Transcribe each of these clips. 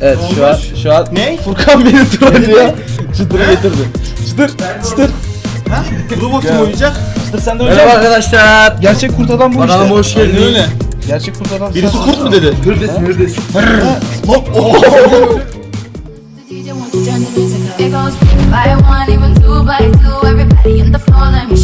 Evet şu an şu an Ne? Furkan beni trollüyor. Çıtır'ı getirdi. Çıtır, çıtır. Ha? Robot kim oynayacak? Çıtır sen de Merhaba oynayacaksın. arkadaşlar. Gerçek kurt adam bu Kanalıma işte. hoş geldiniz. öyle. Gerçek kurt adam Birisi sen. kurt mu dedi? Hırdesin hırdesin. Oh. DJ, won't you turn the music up? It goes by one, even two by two. Everybody in the floor, let me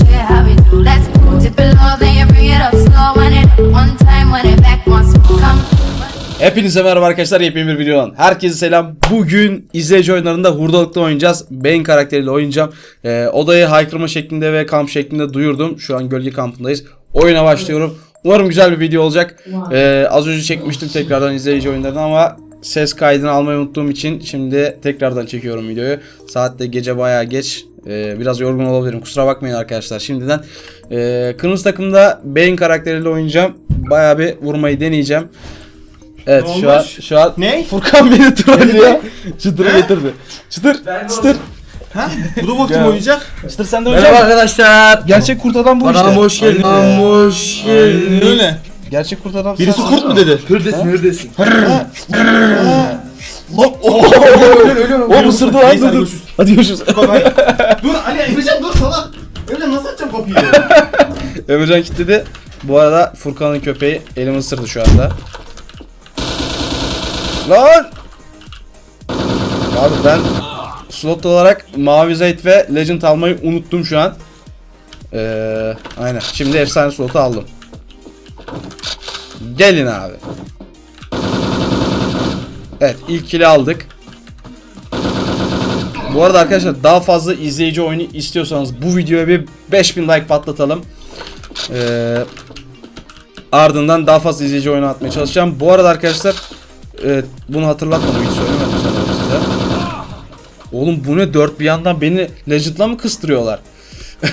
Hepinize merhaba arkadaşlar yepyeni bir videodan. Herkese selam. Bugün izleyici oyunlarında hurdalıkta oynayacağız. Bane karakteriyle oynayacağım. Ee, odayı haykırma şeklinde ve kamp şeklinde duyurdum. Şu an gölge kampındayız. Oyuna başlıyorum. Umarım güzel bir video olacak. Ee, az önce çekmiştim tekrardan izleyici oyunlarını ama ses kaydını almayı unuttuğum için şimdi tekrardan çekiyorum videoyu. Saat de gece bayağı geç. Ee, biraz yorgun olabilirim. Kusura bakmayın arkadaşlar şimdiden. Ee, Kırmızı takımda Bane karakteriyle oynayacağım. Bayağı bir vurmayı deneyeceğim. Evet Ne şu an olmuş? şu an Ne? Furkan beni trollüyor. Çıtır'ı getirdi. Çıtır, çıtır. Ha? Robot kim Ya. oynayacak? Çıtır sen de Merhaba oynayacaksın. arkadaşlar. Gerçek kurt adam bu Kanalıma işte. hoş geldiniz. Aynen. Kanalıma hoş geldiniz. Öyle. Gerçek kurt adam Birisi sen. kurt mu dedi? Hırdesin hırdesin. Lan oh. O ısırdı lan dur hadi dur. Hadi görüşürüz. Dur Ali Emrecan dur salak. Öyle nasıl açacağım kapıyı? Emrecan kilitledi. Bu arada Furkan'ın köpeği elimi ısırdı şu anda. Lan! Abi ben slot olarak Mavi Zayt ve Legend almayı unuttum şu an. Ee, aynen. Şimdi efsane slotu aldım. Gelin abi. Evet ilk kili aldık. Bu arada arkadaşlar daha fazla izleyici oyunu istiyorsanız bu videoya bir 5000 like patlatalım. Ee, ardından daha fazla izleyici oyunu atmaya çalışacağım. Bu arada arkadaşlar e, bunu hatırlatmadım hiç söylemedim sanırım size. Oğlum bu ne dört bir yandan beni Legend'la mı kıstırıyorlar?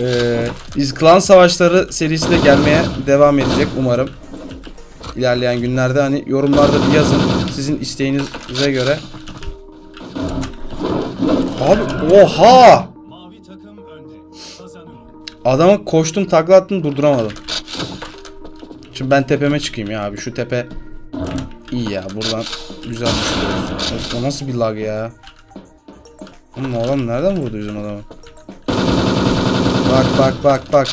ee, Klan Savaşları serisi de gelmeye devam edecek umarım. İlerleyen günlerde hani yorumlarda bir yazın sizin isteğinize göre. Abi oha! Adama koştum takla attım durduramadım. Şimdi ben tepeme çıkayım ya abi şu tepe iyi ya buradan güzel düşüyoruz. O nasıl bir lag ya? Oğlum adam nereden vurdu bizim adamı? Bak bak bak bak.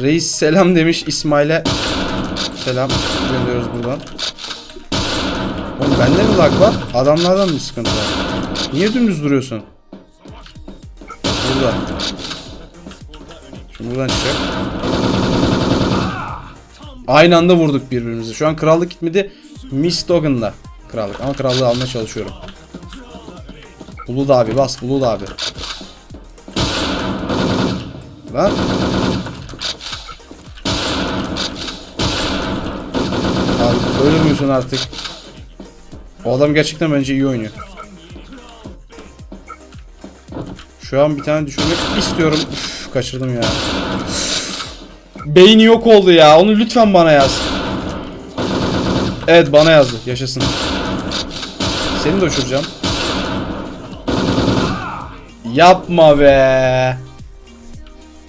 Reis selam demiş İsmail'e. Selam gönderiyoruz buradan. Oğlum bende mi lag var? Adamlardan mı sıkıntı var? Niye dümdüz duruyorsun? Burada. Şimdi buradan çıkacak. Aynı anda vurduk birbirimizi. Şu an krallık gitmedi. Miss Doggen'da krallık. Ama krallığı almaya çalışıyorum. Bulut abi bas Bulut abi. Lan. Abi ölmüyorsun artık. O adam gerçekten bence iyi oynuyor. Şu an bir tane düşürmek istiyorum. Uf, kaçırdım ya. Beyni yok oldu ya. Onu lütfen bana yaz. Evet bana yazdı. Yaşasın. Seni de uçuracağım. Yapma be.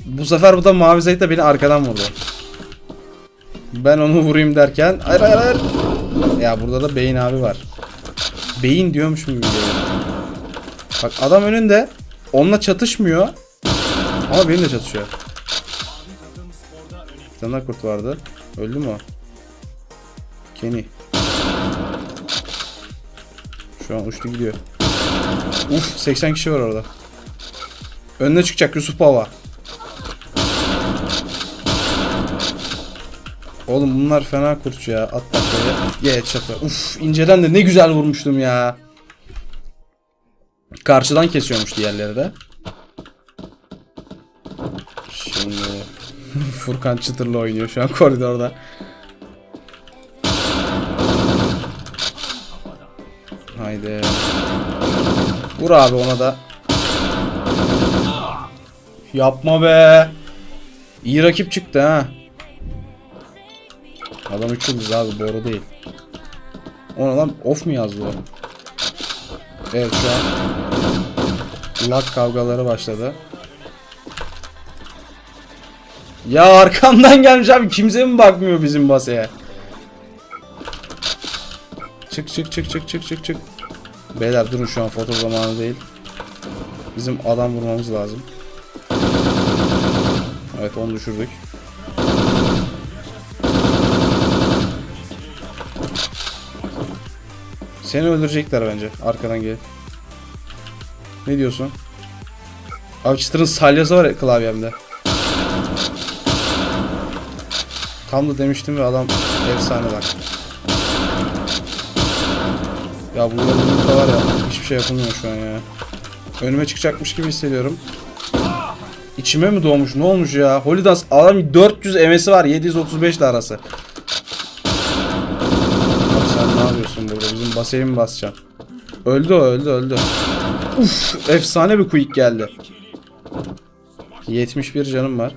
Bu sefer bu da mavi zayıf da beni arkadan vurdu. Ben onu vurayım derken hayır hayır hayır. Ya burada da Beyin abi var. Beyin diyormuşum gibi. geliyor. Bak adam önünde. Onunla çatışmıyor. Ama benimle çatışıyor. Tane kurt vardı. Öldü mü o? Kenny. Şu an uçtu gidiyor. Uf 80 kişi var orada. Önüne çıkacak Yusuf Baba. Oğlum bunlar fena kurt ya. At taklaya. Ye çatı. Uf inceden de ne güzel vurmuştum ya. Karşıdan kesiyormuş diğerleri de. Şimdi Furkan Çıtır'la oynuyor şu an koridorda. Haydi. Vur abi ona da. Yapma be. İyi rakip çıktı ha. Adam 3 yıldız abi boru değil. Ona lan off mu yazdı o? Evet şu an lag kavgaları başladı. Ya arkamdan gelmiş abi kimse mi bakmıyor bizim basaya? Çık çık çık çık çık çık çık. Beyler durun şu an foto zamanı değil. Bizim adam vurmamız lazım. Evet onu düşürdük. Seni öldürecekler bence arkadan gelip. Ne diyorsun? Abi çıtırın salyası var klavyemde. Da demiştim ve adam efsane bak. Ya bu yorgunlukta var ya hiçbir şey yapılmıyor şu an ya. Önüme çıkacakmış gibi hissediyorum. İçime mi doğmuş? Ne olmuş ya? Holidas adam 400 MS'i var. 735 ile arası. Abi sen ne yapıyorsun burada? Bizim basayı mı basacaksın? Öldü o öldü öldü. Uf efsane bir quick geldi. 71 canım var.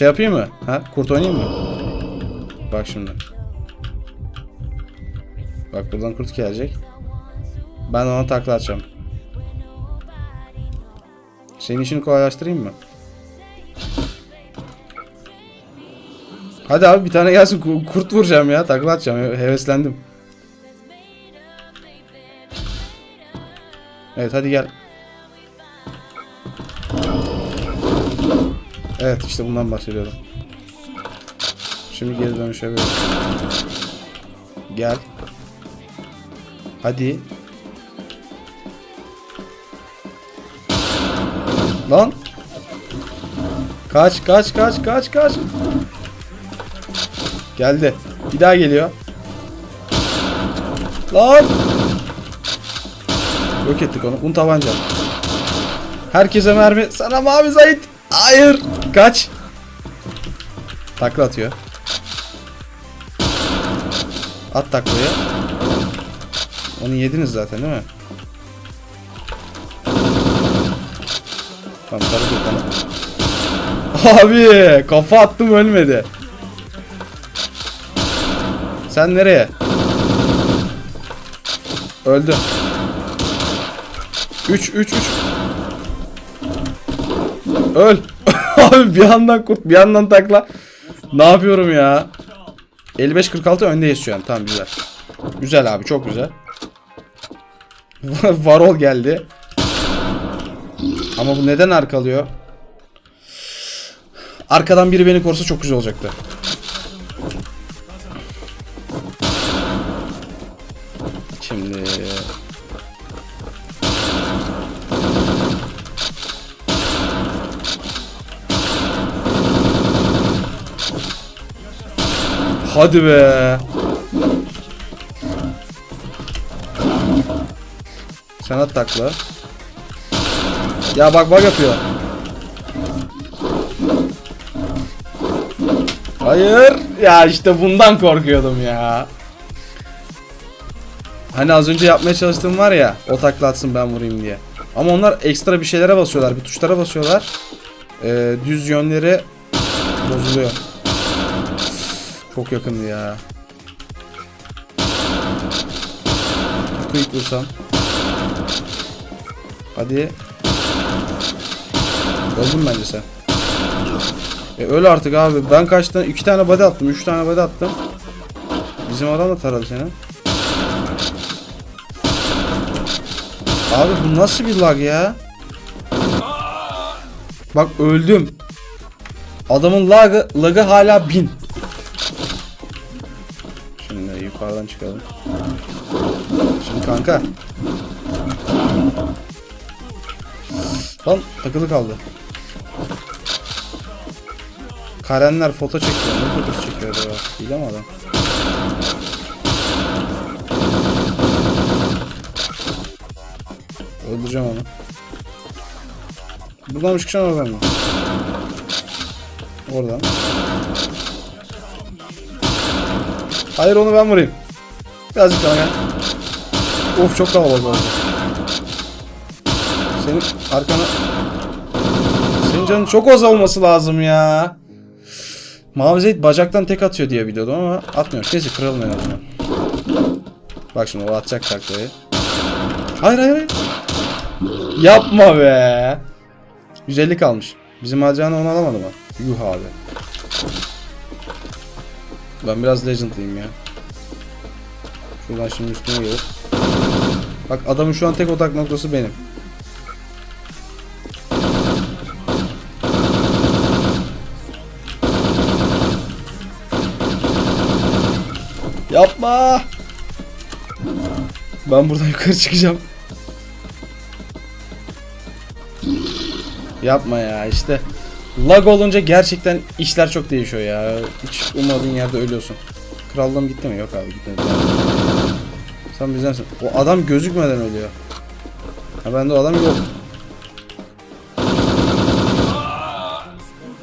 Şey yapayım mı? Ha? Kurt oynayayım mı? Bak şimdi. Bak buradan kurt gelecek. Ben ona takla atacağım. Senin işini kolaylaştırayım mı? Hadi abi bir tane gelsin ku- kurt vuracağım ya takla atacağım He- heveslendim. Evet hadi gel. Evet işte bundan bahsediyordum. Şimdi geri dönüşebilirim. Gel. Hadi. Lan. Kaç kaç kaç kaç kaç. Geldi. Bir daha geliyor. Lan. Yok ettik onu. Un tabanca. Herkese mermi. Sana mavi Zahit. Hayır. Kaç. Takla atıyor. At taklayı. Onu yediniz zaten değil mi? Tamam sarı bana. Abi kafa attım ölmedi. Sen nereye? Öldü. 3 3 3 Öl. Abi bir yandan kurt bir yandan takla. Ne yapıyorum ya? 55-46 öndeyiz şu an. Tamam güzel. Güzel abi çok güzel. Varol geldi. Ama bu neden arkalıyor? Arkadan biri beni korusa çok güzel olacaktı. Hadi be. Sen at takla. Ya bak bak yapıyor. Hayır. Ya işte bundan korkuyordum ya. Hani az önce yapmaya çalıştığım var ya. O takla atsın ben vurayım diye. Ama onlar ekstra bir şeylere basıyorlar. Bir tuşlara basıyorlar. Ee, düz yönleri bozuluyor. Çok yakındı ya. Quick. Hadi. Öldün bence sen. E öl artık abi. Ben kaç tane? iki tane body attım. Üç tane body attım. Bizim adam da taradı seni. Abi bu nasıl bir lag ya? Bak öldüm. Adamın lagı, lagı hala bin. Yukarıdan çıkalım. Şimdi kanka. Lan takılı kaldı. Karenler foto çekiyor. Ne fotosu çekiyor acaba? Hile mi adam? Öldüreceğim onu. Buradan mı çıkacaksın oradan mı? Oradan. Hayır onu ben vurayım. Birazcık daha gel. Of çok kalabalık oldu. Senin arkana... Senin canın çok az olması lazım ya. Mavi Zeyt bacaktan tek atıyor diye biliyordum ama atmıyor. Neyse kıralım en azından. Bak şimdi o atacak taklayı. Hayır hayır hayır. Yapma be. 150 kalmış. Bizim Adriano onu alamadı mı? Yuh abi. Ben biraz legend'lıyım ya. Buradan şimdi üstüne gelir. Bak adamın şu an tek odak noktası benim. Yapma. Ben buradan yukarı çıkacağım. Yapma ya işte. Lag olunca gerçekten işler çok değişiyor ya. Hiç ummadığın yerde ölüyorsun. Krallığım gitti mi? Yok abi gitmedi. Sen bizdensin. O adam gözükmeden ölüyor. Ha bende o adam yok.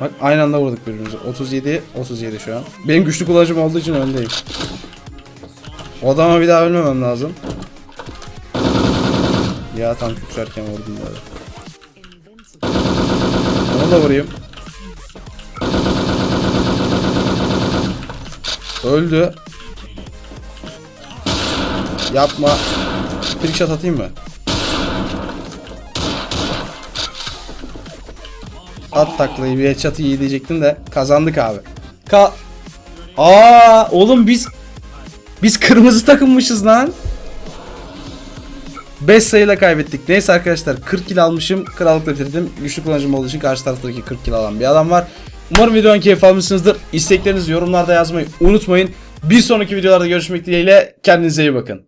Bak aynı anda vurduk birbirimize. 37 37 şu an. Benim güçlü kullanıcım olduğu için öndeyim. O adama bir daha ölmemem lazım. Ya tam kükrerken vurdum böyle. Onu da vurayım. Öldü. Yapma. Trick shot atayım mı? At taklayı bir headshot'ı iyi diyecektim de kazandık abi. Ka Aa oğlum biz biz kırmızı takımmışız lan. 5 sayıyla kaybettik. Neyse arkadaşlar 40 kill almışım. Krallıkla bitirdim. Güçlü kullanıcım olduğu için karşı taraftaki 40 kill alan bir adam var. Umarım videonun keyif almışsınızdır. İsteklerinizi yorumlarda yazmayı unutmayın. Bir sonraki videolarda görüşmek dileğiyle kendinize iyi bakın.